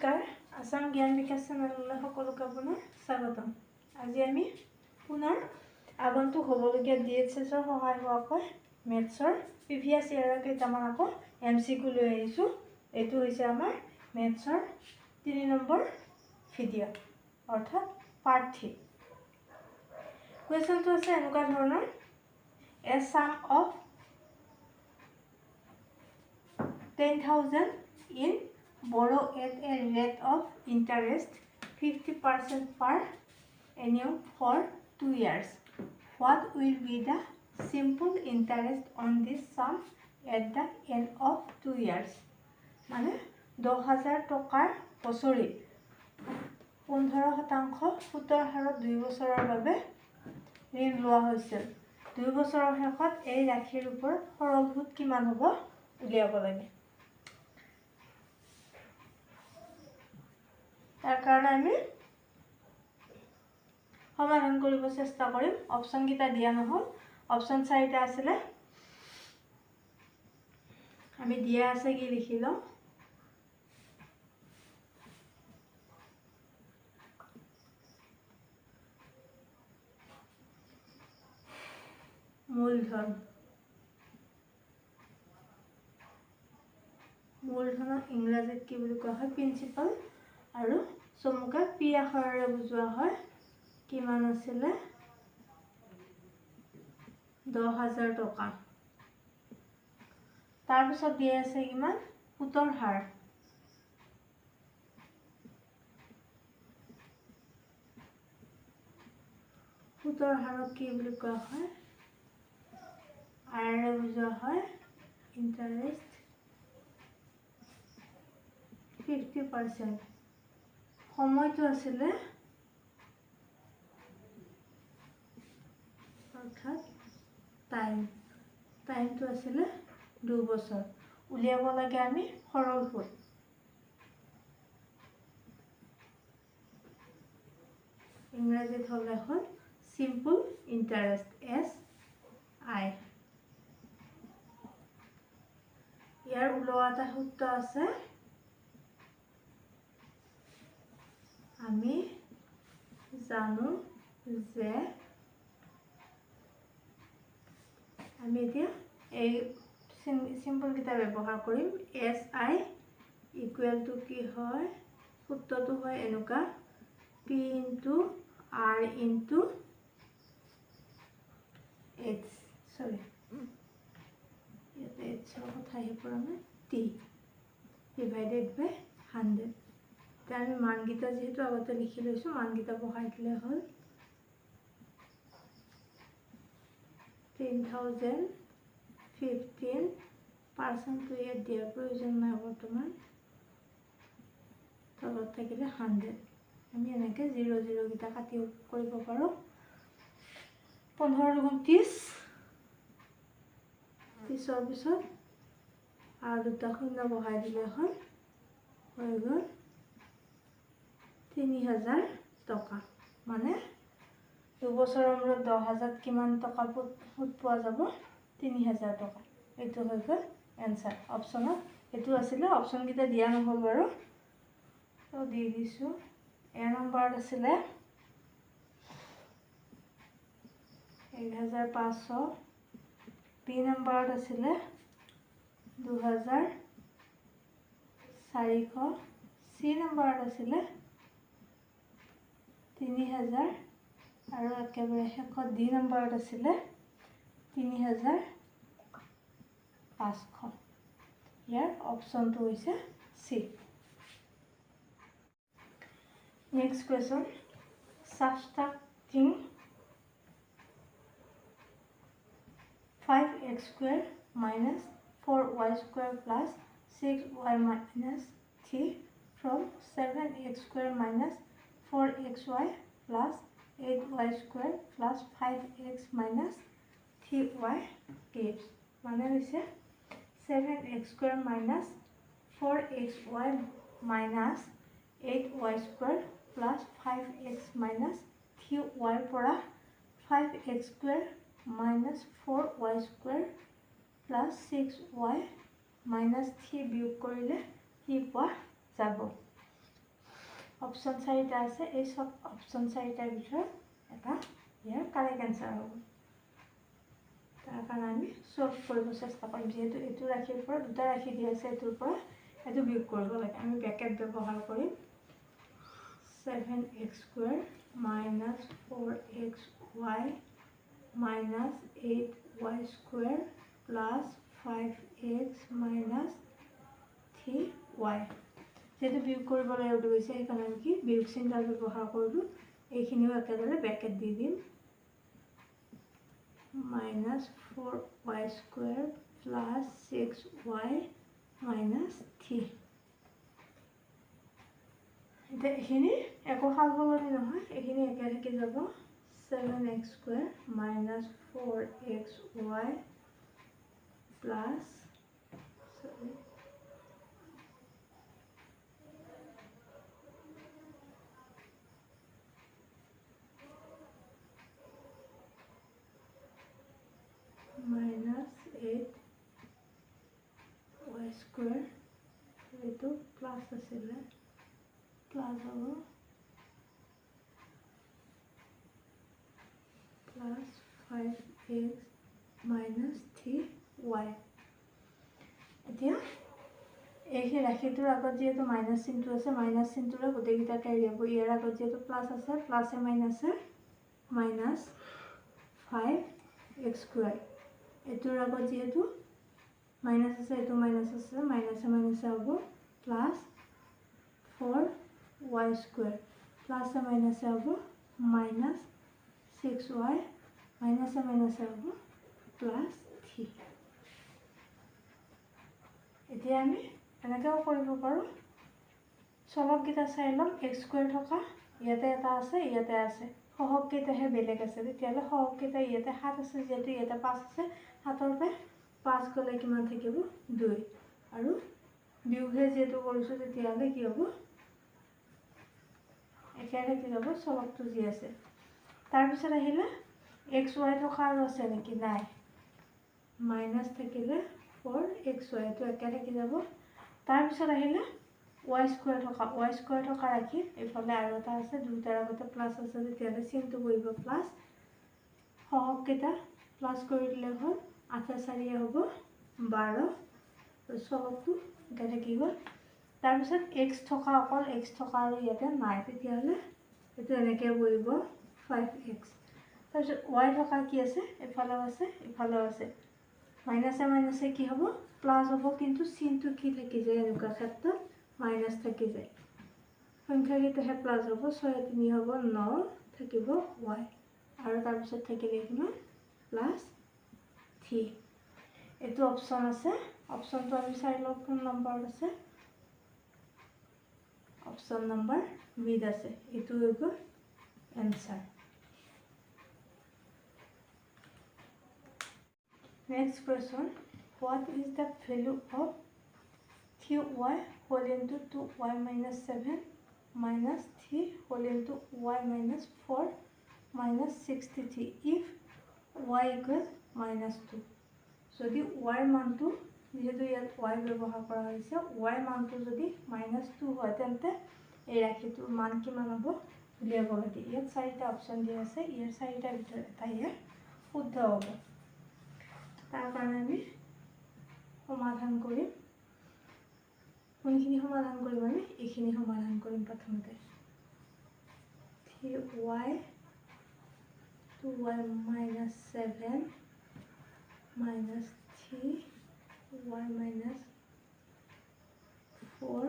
নমস্কাৰ আছাম জ্ঞান বিকাশ চেনেললৈ সকলোকে আপোনাৰ স্বাগতম। আজি আমি পুনৰ আগন্তুক হ'বলগীয়া ডি এইচ এছৰ সহায় হোৱাকৈ মেথছৰ প্ৰিভিয়াছ ইয়াৰৰ কেইটামান আকৌ এম চি কিউ লৈ আহিছোঁ। এইটো হৈছে আমাৰ মেথছৰ তিনি নম্বৰ ভিডিঅ' অৰ্থাৎ পাৰ্ট থ্ৰী। কুৱেশ্যনটো আছে এনেকুৱা ধৰণৰ a sum of ten thousand in borrow at a rate of interest 50% per annum for 2 years. What will be the simple interest on this sum at the end of 2 years? মানে দহ হাজাৰ টকাৰ বছৰি পোন্ধৰ শতাংশ সুতৰ হাৰত দুই বছৰৰ বাবে ঋণ লোৱা হৈছিল দুই বছৰৰ শেষত এই ৰাশিৰ ওপৰত সৰল সুত কিমান হ'ব উলিয়াব লাগে তাৰ কাৰণে আমি সমাধান কৰিব চেষ্টা কৰিম। অপশ্যনকেইটা দিয়া নহ'ল। অপশ্যন চাৰিটা আছিলে। আমি দিয়া আছে কি লিখি লওঁ। মূলধন। মূলধনক ইংৰাজীত কি বুলি কোৱা হয়? প্ৰিন্সিপাল আৰু চমুকে পি আখৰেৰে বুজোৱা হয়। কিমান আছিলে? দহ হাজাৰ টকা। তাৰপিছত দিয়া আছে কিমান? সুতৰ হাৰ। সুতৰ হাৰক কি বুলি কোৱা হয়? আৰেৰে বুজোৱা হয়। ইণ্টাৰেষ্ট ফিফটি পাৰ্চেণ্ট সময়টো আছিলে অৰ্থাৎ টাইম টাইমটো আছিলে দুবছৰ উলিয়াব লাগে আমি সৰল সুত ইংৰাজীত হ'লে হ'ল চিম্পুল ইণ্টাৰেষ্ট এছ আই ইয়াৰ ওলোৱা এটা সূত্ৰ আছে আমি জানো যে আমি এতিয়া এই চিম্পলকেইটা ব্যৱহাৰ কৰিম। এছ আই ইকুৱেল টু কি হয় সূত্ৰটো হয় এনেকুৱা। P into R into H চৰি ইয়াতে এইচৰ কথা আহি পৰা নাই। টি ডিভাইডেড বাই হাণ্ড্ৰেড এতিয়া আমি মানকেইটা যিহেতু আগতে লিখি লৈছোঁ মানকেইটা বহাই দিলে হ'ল। টেন থাউজেণ্ড ফিফটিন পাৰ্চেণ্টটো ইয়াত দিয়াৰ প্ৰয়োজন নাই বৰ্তমান। তলত থাকিলে হাণ্ড্ৰেড আমি এনেকৈ জিৰ' জিৰ'কেইটা কাটি কৰিব পাৰোঁ। পোন্ধৰ দুগুণ ত্ৰিছ ত্ৰিছৰ পিছত আৰু দুটা শূন্য বহাই দিলে হ'ল। হৈ গ'ল। তিনি হাজাৰ টকা। মানে দুবছৰৰ মূৰত দহ হাজাৰত কিমান টকা সুত পোৱা যাব? তিনি হাজাৰ টকা। এইটো হৈ গ'ল এনচাৰ অপশ্যনত এইটো আছিলে অপশ্যনকেইটা দিয়া নহ'ল বাৰু। তো দি দিছোঁ। এ নম্বৰত আছিলে এক হাজাৰ পাঁচশ। বি নম্বৰত আছিলে দুহেজাৰ চাৰিশ। চি নম্বৰত আছিলে তিনি হাজাৰ আৰু একেবাৰে শেষত ডি নম্বৰত আছিলে তিনি হাজাৰ পাঁচশ। ইয়াৰ অপশ্যনটো হৈছে C. Next question ছাবষ্টাক্টিং five X square minus four Y square plus six Y minus three from seven X square minus four X Y plus eight Y square plus five X minus three Y gives মানে হৈছে seven X square minus four X Y minus eight Y square plus five X minus three ৱাইৰ পৰা five X square minus four Y square plus six Y minus three বিয়োগ কৰিলে কি পোৱা যাব। Option চাৰিটা আছে এই চব অপশ্যন চাৰিটাৰ ভিতৰত এটা ইয়াৰ কাৰেক্ট এনচাৰ হ'ব। তাৰ কাৰণে আমি চল্ভ কৰিব চেষ্টা কৰিম যিহেতু এইটো ৰাশিৰ পৰা দুটা ৰাশি দি আছে এইটোৰ পৰা এইটো বিয়োগ কৰিব লাগে। আমি ব্ৰেকেট ব্যৱহাৰ কৰিম। Seven X square minus four X Y minus eight Y square plus five X minus three Y যিহেতু বিয়োগ কৰিব লাগিব গৈছে সেইকাৰণে আমি কি বিয়োগ চিন্তাৰ ব্যৱহাৰ কৰিলোঁ এইখিনিও একেদৰে ব্ৰেকেট দি দিম। Minus four Y square plus six Y minus three এতিয়া এইখিনি একো সাল সলনি নহয়, এইখিনি একে থাকি যাব। Seven X square minus four X Y plus square এইটো প্লাছ আছিলে প্লাছ হ'ব plus five minus three Y এতিয়া এই ৰাশিটোৰ আগত যিহেতু মাইনাছ চিনটো আছে মাইনাছ চিনটোৰে গোটেইকেইটা কেৰি হ'ব। ইয়াৰ আগত যিহেতু প্লাছ আছে প্লাছে মাইনাছে মাইনাছ ফাইভ এক্স স্কুৱেৰ এইটোৰ আগত যিহেতু মাইনাছ আছে এইটো মাইনাছ আছে মাইনাছে মাইনাছে হ'ব প্লাছ ফ'ৰ ৱাই স্কুৱেৰ প্লাছে মাইনাছে হ'ব মাইনাছ ছিক্স ৱাই মাইনাছে মাইনাছে হ'ব প্লাছ থ্ৰী এতিয়া আমি এনেকৈও কৰিব পাৰোঁ। চলককেইটা চাই ল'ম এক্স স্কুৱেৰ থকা ইয়াতে এটা আছে ইয়াতে আছে। সহগকেইটাহে বেলেগ আছে তেতিয়াহ'লে সহগকেইটা ইয়াতে সাত আছে যিহেতু ইয়াতে পাঁচ আছে সাতৰ পৰা পাঁচ গ'লে কিমান থাকিব দুই। আৰু বিয়োগহে যিহেতু কৰিছোঁ তেতিয়াহ'লে কি হ'ব? একে থাকি যাব? চলকটো যি আছে। তাৰপিছত আহিলে এক্স ৱাই থকা আৰু আছে নেকি? নাই। মাইনাছ থাকিলে ফ'ৰ এক্স ৱাই এইটো একে থাকি যাব? তাৰপিছত আহিলে ৱাই স্কুৱেৰ থকা ৱাই স্কুৱেৰ থকা ৰাখি এইফালে আৰু এটা আছে দুয়োটাৰ আগতে প্লাছ আছে তেতিয়াহ'লে চিনটো কৰিব প্লাছ সহগকেইটা প্লাছ কৰি দিলে হ'ল। আঠে চাৰিয়ে হ'ব বাৰ চলকটো এতিয়া থাকি গ'ল তাৰপিছত এক্স থকা অকল এক্স থকা আৰু ইয়াতে নাই তেতিয়াহ'লে এইটো এনেকৈ বহিব ফাইভ এক্স তাৰপিছত ৱাই থকা কি আছে? এফালেও আছে ইফালেও আছে। মাইনাছে মাইনাছে কি হ'ব? প্লাছ হ'ব কিন্তু চিনটো কি থাকি যায় এনেকুৱা ক্ষেত্ৰত? মাইনাছ থাকি যায়। সংখ্যাকেইটাহে প্লাছ হ'ব? ছয় তিনি হ'ব ন থাকিব ৱাই আৰু তাৰপিছত থাকিলে কিমান? প্লাছ থ্ৰী এইটো অপশ্যন আছে। অপশ্যনটো আমি চাই লওঁ কোন নম্বৰত আছে? অপশ্যন নম্বৰ বিত আছে। এইটো হৈ গ'ল answer next question what is the value of three Y whole into two Y minus seven minus three whole into Y minus four minus sixty three if Y equal minus two. যদি ৱাইৰ মানটো যিহেতু ইয়াত Y ব্যৱহাৰ কৰা হৈছে ৱাইৰ মানটো যদি মাইনাছ টু হয় তেন্তে এই ৰাশিটোৰ মান কিমান হ'ব উলিয়াব লাগে। ইয়াত চাৰিটা অপশ্যন দিয়া আছে ইয়াৰ চাৰিটাৰ ভিতৰত এটা ইয়াৰ শুদ্ধ হ'ব। তাৰ কাৰণে আমি সমাধান কৰিম। কোনখিনি সমাধান কৰিম আমি? এইখিনি সমাধান কৰিম প্ৰথমতে। Three Y two Y minus seven three Y minus four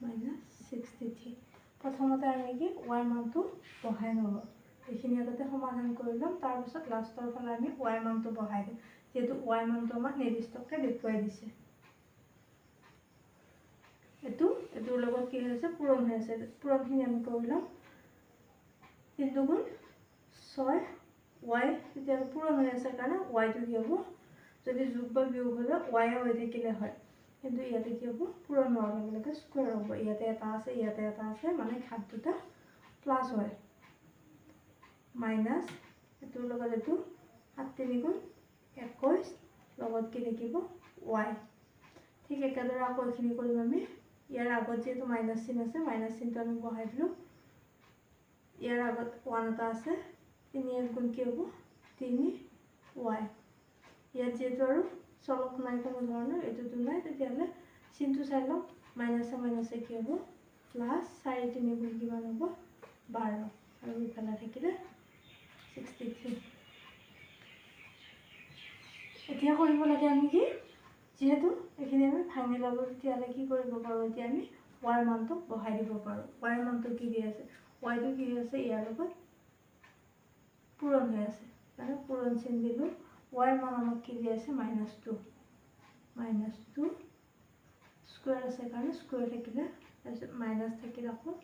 minus sixty three প্ৰথমতে আমি কি ৱাই মানটো বহাই নলওঁ। এইখিনি আগতে সমাধান কৰি ল'ম তাৰপিছত লাষ্টৰ ফালে আমি ৱাই মানটো বহাই দিম। যিহেতু ৱাই মানটো আমাক নিৰ্দিষ্টকৈ দেখুৱাই দিছে। এইটো এইটোৰ লগত কি হৈ আছে? পূৰণ হৈ আছে। পূৰণখিনি আমি কৰি ল'ম। তিনি দুগুণ ছয় ৱাই তেতিয়া পূৰণ হৈ আছে কাৰণে ৱাইটো কি হ'ব? যদি যোগ বা বিয়োগ হ'লে ৱাই হৈ থাকিলে হয়। কিন্তু ইয়াতে কি হ'ব? পূৰণ হোৱাৰ লগে লগে স্কুৱেৰ হ'ব। ইয়াতে এটা আছে ইয়াতে এটা আছে মানে ঘাত দুটা প্লাছ হয়। মাইনাছ এইটোৰ লগত এইটো সাত তিনি গুণ একৈছ লগত কি থাকিব? ৱাই ঠিক একেদৰে আকৌ এইখিনি কৰিম আমি। ইয়াৰ আগত যিহেতু মাইনাছ চিন আছে মাইনাছ চিনটো আমি বহাই দিলোঁ। ইয়াৰ আগত ওৱান এটা আছে। তিনি এক গুণ কি হ'ব? তিনি? ৱাই ইয়াত যিহেতু আৰু চলক নাই কোনো ধৰণৰ এইটোতো নাই তেতিয়াহ'লে চিনটো চাই লওঁ। মাইনাছে মাইনাছে কি হ'ব? প্লাছ চাৰি তিনি গুণ কিমান হ'ব? বাৰ। আৰু ইফালে থাকিলে ছিক্সটি থ্ৰী এতিয়া কৰিব লাগে আমি কি? যিহেতু এইখিনি আমি ভাঙি ল'লোঁ তেতিয়াহ'লে কি কৰিব পাৰোঁ? এতিয়া আমি ৱাই মানটো বহাই দিব পাৰোঁ। ৱাই মানটো কি দি আছে? ৱাইটো কি হৈ আছে? ইয়াৰ লগত পূৰণ হৈ আছে মানে পূৰণ চিন দিলোঁ ৱাই মান আমাক কি দি আছে minus two minus two square আছে কাৰণে স্কুৱেৰ থাকিলে তাৰপিছত মাইনাছ থাকিলে আকৌ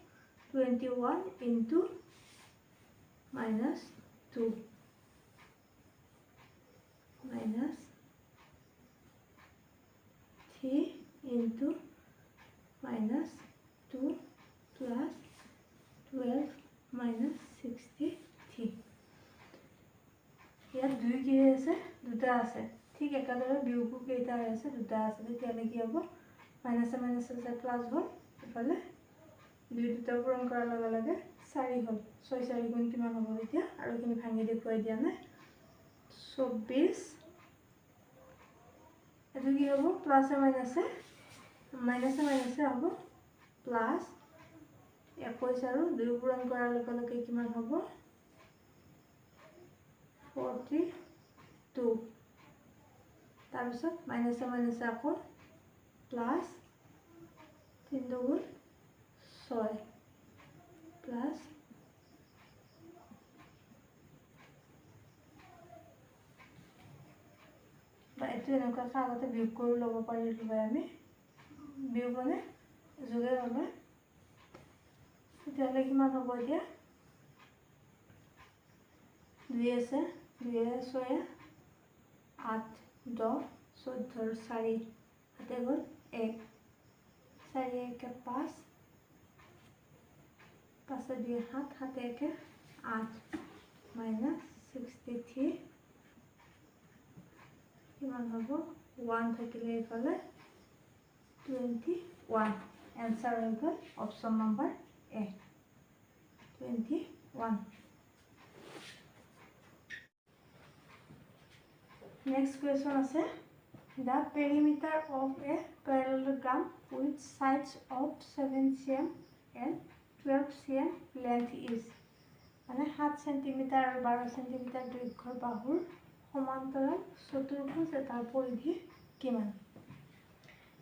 twenty one into minus two minus three into minus two plus twelve minus sixty three ইয়াত দুই কি হৈ আছে দুটা আছে ঠিক একেদৰে বিয়োগো কেইটা হৈ আছে দুটা আছে তেতিয়াহ'লে কি হ'ব মাইনাছে মাইনাছে যে প্লাছ হ'ল ইফালে দুই দুটা পূৰণ কৰাৰ লগে লগে চাৰি হ'ল ছয় চাৰি গুণ কিমান হ'ব এতিয়া আৰু এইখিনি ভাঙি দেখুৱাই দিয়া নাই চৌব্বিছ এইটো কি হ'ব প্লাছে মাইনাছে মাইনাছে মাইনাছে হ'ব প্লাছ একৈছ আৰু দুই পূৰণ কৰাৰ লগে লগে কিমান হ'ব ফৰ্টি টু তাৰপিছত মাইনাছে মাইনাছে আকৌ প্লাছ তিনি দুগুণ ছয়। প্লাছ বা এইটো এনেকুৱাকৈ আগতে বিয়োগ কৰি ল'ব পাৰিলোঁ হয় আমি। বিয়োগ মানে যোগে হ'লে তেতিয়াহ'লে কিমান হ'ব এতিয়া? দুই আছে দুয়ে ছয়ে আঠ দহ চৈধ্যৰ চাৰি হাতে গ'ল এক চাৰি একে পাঁচ পাঁচে দুই সাত সাতে একে আঠ মাইনাছ ছিক্সটি থ্ৰী। কিমান হ'ব? ওৱান থাকিলে এইফালে টুৱেণ্টি ওৱান। এনচাৰ হৈ গ'ল option number A twenty one. Next question আছে the perimeter of a parallelogram with sides of seven C M and twelve C M length is মানে সাত centimetre আৰু বাৰ চেণ্টিমিটাৰ দৈৰ্ঘ্যৰ বাহুৰ সমান্তৰাল চতুৰ্ভুজ এটাৰ পৰিধি কিমান?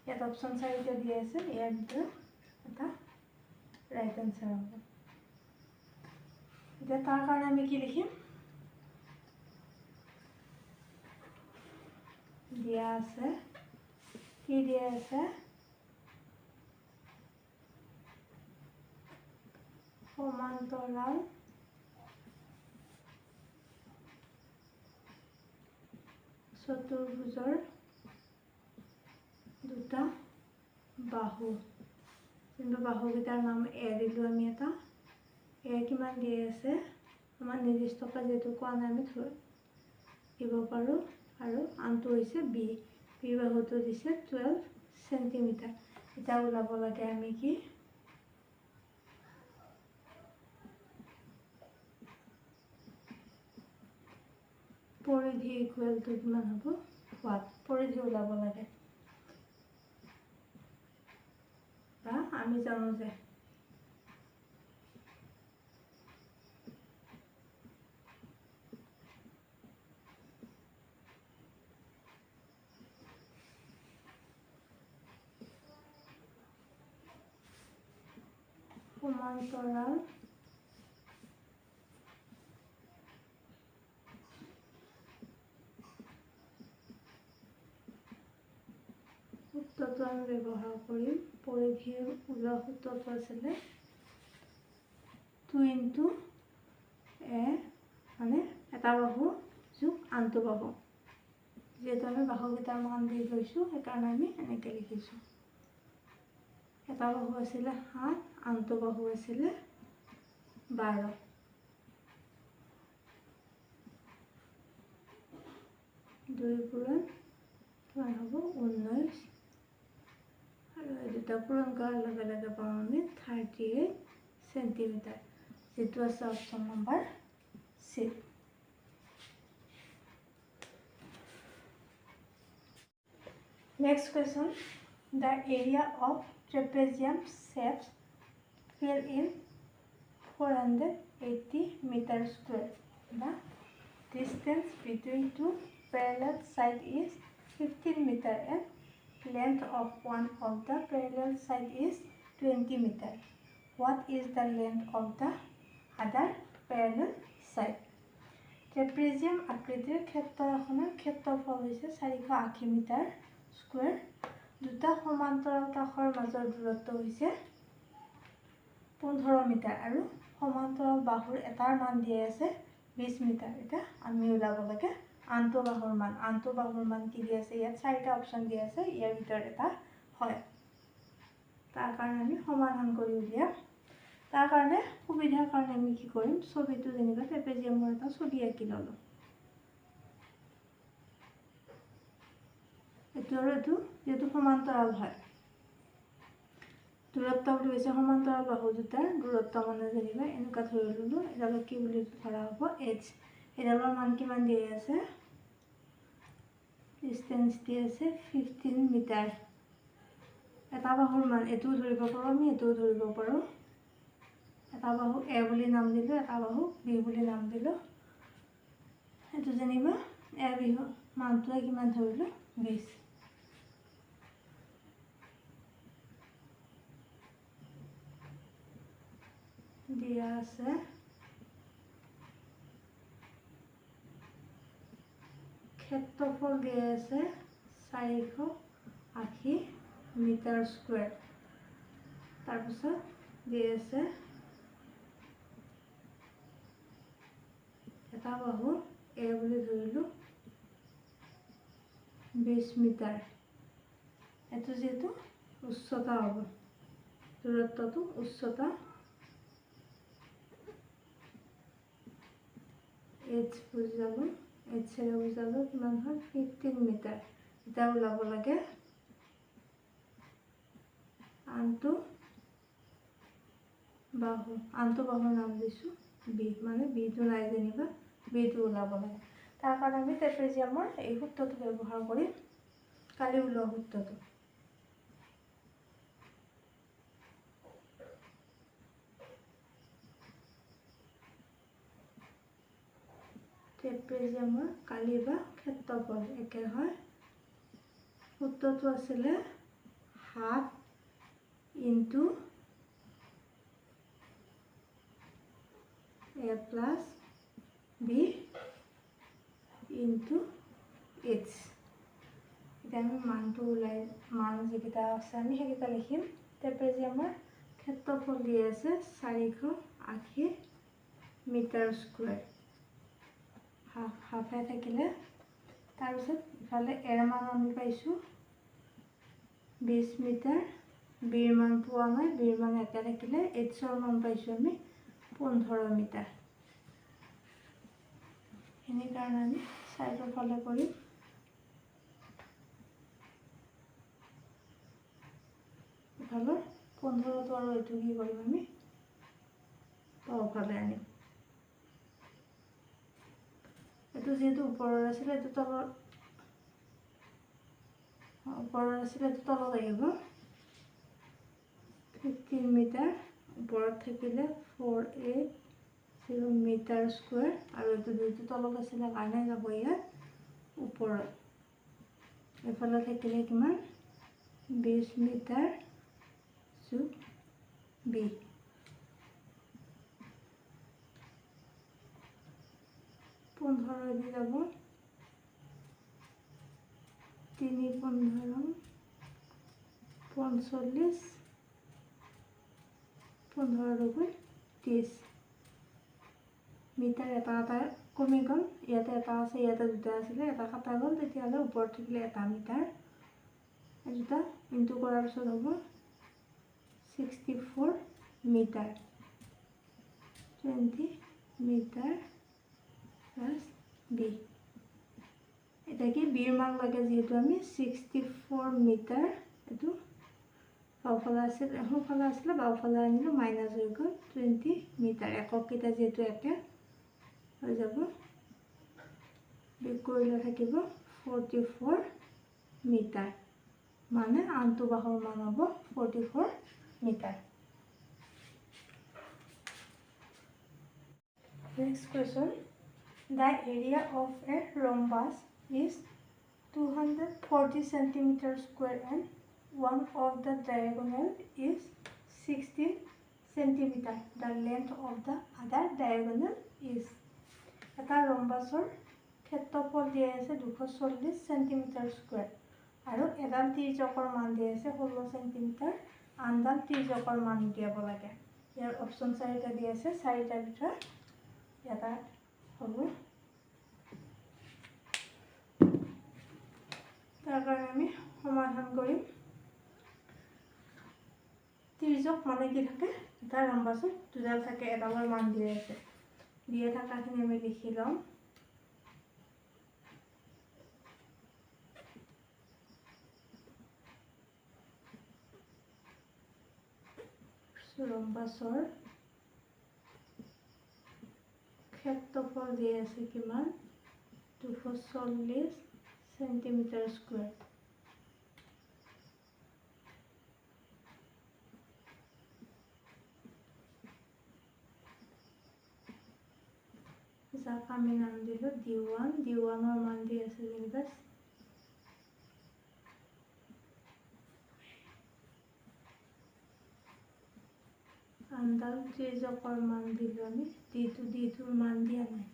ইয়াত অপশ্যন চাৰিটা দিয়া আছে ইয়াৰ ভিতৰত এটা ৰাইট এনচাৰ হ'ব। এতিয়া তাৰ কাৰণে আমি কি লিখিম? দিয়া আছে কি দিয়া আছে সমান্তৰাল চতুৰ্ভুজৰ দুটা বাহু যোনটো বাহুকেইটাৰ নাম এ দিলোঁ আমি এটা এ কিমান দি আছে আমাৰ নিৰ্দিষ্টকৈ যিহেতু কোৱা নাই আমি দিব পাৰোঁ আৰু আনটো হৈছে বি। বি বাহুটো দিছে টুৱেলভ চেণ্টিমিটাৰ এতিয়া ওলাব লাগে আমি কি? পৰিধি ইকুৱেলটো কিমান হ'ব? হোৱাত পৰিধি ওলাব লাগে। বা আমি জানো যে সমান্তৰাল সূত্ৰটো আমি ব্যৱহাৰ কৰিম পৰিধিৰ ওলোৱা সূত্ৰটো আছিলে টু ইনটু এ মানে এটা বাহু যোগ আনটো বাহু। যিহেতু আমি বাহুকেইটাৰ মান দি লৈছোঁ সেইকাৰণে আমি এনেকৈ লিখিছোঁ। এটা বাহু আছিলে সাত আনটো বাহু আছিলে বাৰ। দুই পূৰণ কিমান হ'ব ঊনৈছ আৰু দুটা পূৰণ কৰাৰ লগে লগে পাওঁ আমি থাৰ্টি এইট চেণ্টিমিটাৰ যিটো আছে option number C next question the area of trapezium shapes fill in 480 meter square. The distance between two parallel sides is 15 meter and length of one of the parallel side is 20 meter. What is the length of the other parallel side? আকৃতিৰ ক্ষেত্ৰ এখনৰ ক্ষেত্ৰফল হৈছে চাৰিশ আশী metre square দুটা সমান্তৰাল কাষৰ মাজৰ দূৰত্ব হৈছে পোন্ধৰ মিটাৰ আৰু সমান্তৰাল বাহুৰ এটাৰ মান দিয়া আছে বিছ মিটাৰ। এতিয়া আমি ওলাব লাগে আনটো বাহুৰ মান। আনটো বাহুৰ মান কি দিয়া আছে? ইয়াত চাৰিটা অপশ্যন দিয়া আছে ইয়াৰ ভিতৰত এটা হয়। তাৰ কাৰণে আমি সমাধান কৰি উলিয়াম তাৰ কাৰণে সুবিধাৰ কাৰণে আমি কি কৰিম? ছবিটো যেনিবা ট্ৰেপেজিয়ামৰ এটা ছবি আঁকি ল'লোঁ। এইটো আৰু এইটো যিহেতু সমান্তৰাল হয়। দূৰত্ব বুলি কৈছে সমান্তৰাল বাহু দুটাৰ দূৰত্ব মানে যেনিবা এনেকুৱা ধৰি ল'লোঁ এডালক কি বুলি ধৰা হ'ব এইচ এডালৰ মান কিমান দিয়া আছে? ডিষ্টেঞ্চ দি আছে ফিফটিন মিটাৰ এটা বাহুৰ মান এইটোও ধৰিব পাৰোঁ আমি এইটোও ধৰিব পাৰোঁ। এটা বাহু এ বুলি নাম দিলোঁ এটা বাহু বি বুলি নাম দিলোঁ। এইটো যেনিবা এ বিহু মানটোৱে কিমান ধৰিলোঁ? বিছ দিয়া আছে ক্ষেত্ৰফল দিয়া আছে চাৰিশ আশী মিটাৰ স্কুৱেৰ তাৰপিছত দি আছে এটা বাহু এ বুলি ধৰিলোঁ বিছ মিটাৰ এইটো যিহেতু উচ্চতা হ'ব দূৰত্বটো উচ্চতা এইচ বুজালোঁ এইচেৰে বুজালোঁ কিমান হয়? ফিফটিন মিটাৰ এতিয়া ওলাব লাগে। আনটো বাহু, আনটো বাহুৰ নাম দিছোঁ। বি মানে বিটো নাই যেনিবা, বিটো ওলাব লাগে। তাৰ কাৰণে আমি ট্ৰেপেজিয়ামৰ এই সূত্ৰটো ব্যৱহাৰ কৰিম। কালি ওলোৱা সূত্ৰটো। ট্ৰেপেজিয়ামৰ কালি বা ক্ষেত্ৰফল একে হয়। সূত্ৰটো আছিলে half into A plus B into H এতিয়া আমি মানটো ওলাই মান যিকেইটা আছে আমি সেইকেইটা লিখিম। ট্ৰেপেজিয়ামৰ ক্ষেত্ৰফল দি আছে চাৰিশ আশী মিটাৰ স্কুৱেৰ। হাফ হাফে থাকিলে। তাৰপিছত ইফালে এৰ মান আমি পাইছোঁ। বিছ মিটাৰ। বিৰ মান পোৱা নাই। বিৰ মান একে থাকিলে এইচৰ মান পাইছোঁ আমি পোন্ধৰ মিটাৰ। সেইখিনি কাৰণে আমি চাইডৰ ফালে কৰিম। ইফালৰ পোন্ধৰটো আৰু এইটো কি কৰিম আমি? তলফালে আনিম। এইটো যিহেতু ওপৰৰ আছিলে এইটো তলৰ ওপৰৰ আছিলে এইটো তলত আহিব ফিফটিন মিটাৰ ওপৰত থাকিলে four eight zero' metre square আৰু এইটো যিহেতু তলত আছিলে কাৰণে যাব ইয়াত ওপৰত এইফালে থাকিলে কিমান বিছ মিটাৰ যোগ বি পোন্ধৰ দি যাব তিনি পোন্ধৰ পঞ্চল্লিছ পোন্ধৰ দুগুণ ত্ৰিছ মিটাৰ এটা এটা কমি গ'ল। ইয়াতে এটা আছে ইয়াতে দুটা আছিলে এটা কটা গ'ল। তেতিয়াহ'লে ওপৰত থাকিলে এটা মিটাৰ। দুটা ইনটু কৰাৰ পিছত হ'ব sixty four metre. Twenty metre. Plus B এতিয়া কি বিৰ মান লাগে যিহেতু আমি ছিক্সটি ফ'ৰ মিটাৰ। এইটো বাওঁফালে আছিল, সোঁফালে আছিলে, বাওঁফালে আনিলোঁ মাইনাছ হৈ গ'ল টুৱেণ্টি মিটাৰ। একককেইটা যিহেতু একে হৈ যাব। বিয়োগ কৰিলে থাকিব ফৰ্টি ফ'ৰ মিটাৰ। মানে আনটো বাহৰ মান হ'ব forty four metre. Next question of a rhombus is two hundred forty centimetre square and one of the diagonal is 16 centimeter. The length of the other diagonal is এটা ৰম্বাছৰ ক্ষেত্ৰফল দিয়া আছে দুশ চল্লিছ চেণ্টিমিটাৰ স্কুৱেৰ আৰু এডাল ত্ৰিজকৰ মান দিয়া আছে ষোল্ল চেণ্টিমিটাৰ আনডাল ত্ৰিজকৰ মান দিয়াব লাগে ইয়াৰ অপশ্যন চাৰিটা দিয়া আছে চাৰিটাৰ ভিতৰত এটা হ'ব তাৰ কাৰণে আমি সমাধান কৰিম ত্ৰিজক মানে কি থাকে এটা ৰম্বাছত দুডাল থাকে এডালৰ মান দিয়ে আছে দিয়ে থকাখিনি আমি লিখি ল'ম ৰম্বাছৰ ক্ষেত্ৰফল দিয়ে আছে কিমান দুশ চল্লিছ চেণ্টিমিটাৰ স্কুৱেৰ যাক আমি নাম দিলোঁ ডি ওৱান ডি ওৱানৰ মান দি আছে যেনিবা আনডাল ত্ৰিজকৰ মান দিলোঁ আমি ডি টু ডি টুৰ মান দিয়া নাই।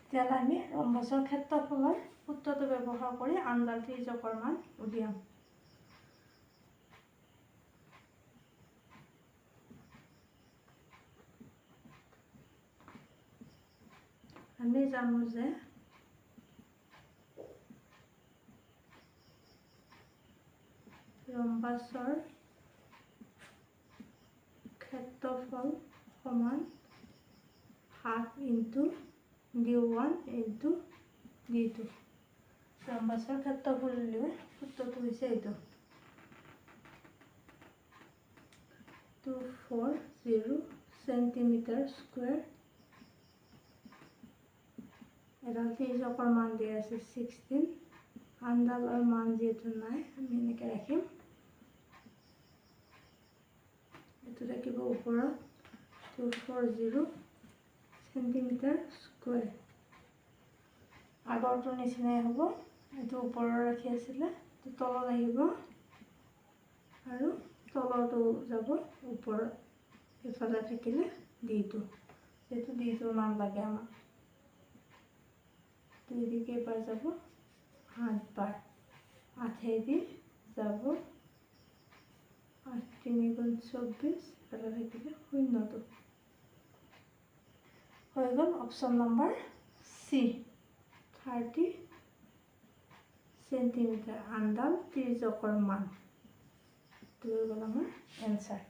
তেতিয়াহ'লে আমি ৰম্বছৰ ক্ষেত্ৰফলৰ সূত্ৰটো ব্যৱহাৰ কৰি আনডাল ত্ৰিজকৰ মান উলিয়াম। আমি জানো যে ৰম্বাছৰ ক্ষেত্ৰফল সমান সাত into D one into D two. ৰম্বাছৰ ক্ষেত্ৰফল উলিওৱা সূত্ৰটো হৈছে এইটো। Two four zero' centimetre square এডাল ত্ৰিজকৰ মান দিয়া আছে ছিক্সটিন আনডালৰ মান যিহেতু নাই, আমি এনেকৈ ৰাখিম এইটো থাকিব ওপৰত। Two four zero' centimetre square আগৰটোৰ নিচিনাই হ'ব। এইটো ওপৰৰ ৰাখি আছিলে তলত আহিব। আৰু তলৰটো যাব ওপৰত ইফালে থাকিলে ডিটো যিহেতু ডিটোৰ মান লাগে আমাক দুই দিকে এবার যাব? আটবার আঠেদি যাব আট তিনি গুণ চব্বিছ এটা থাকিলে শূন্যটো হৈ গ'ল option number C thirty centimetre আনডাল ত্ৰিজকৰ মান এইটো হৈ গ'ল আমাৰ এনচাৰ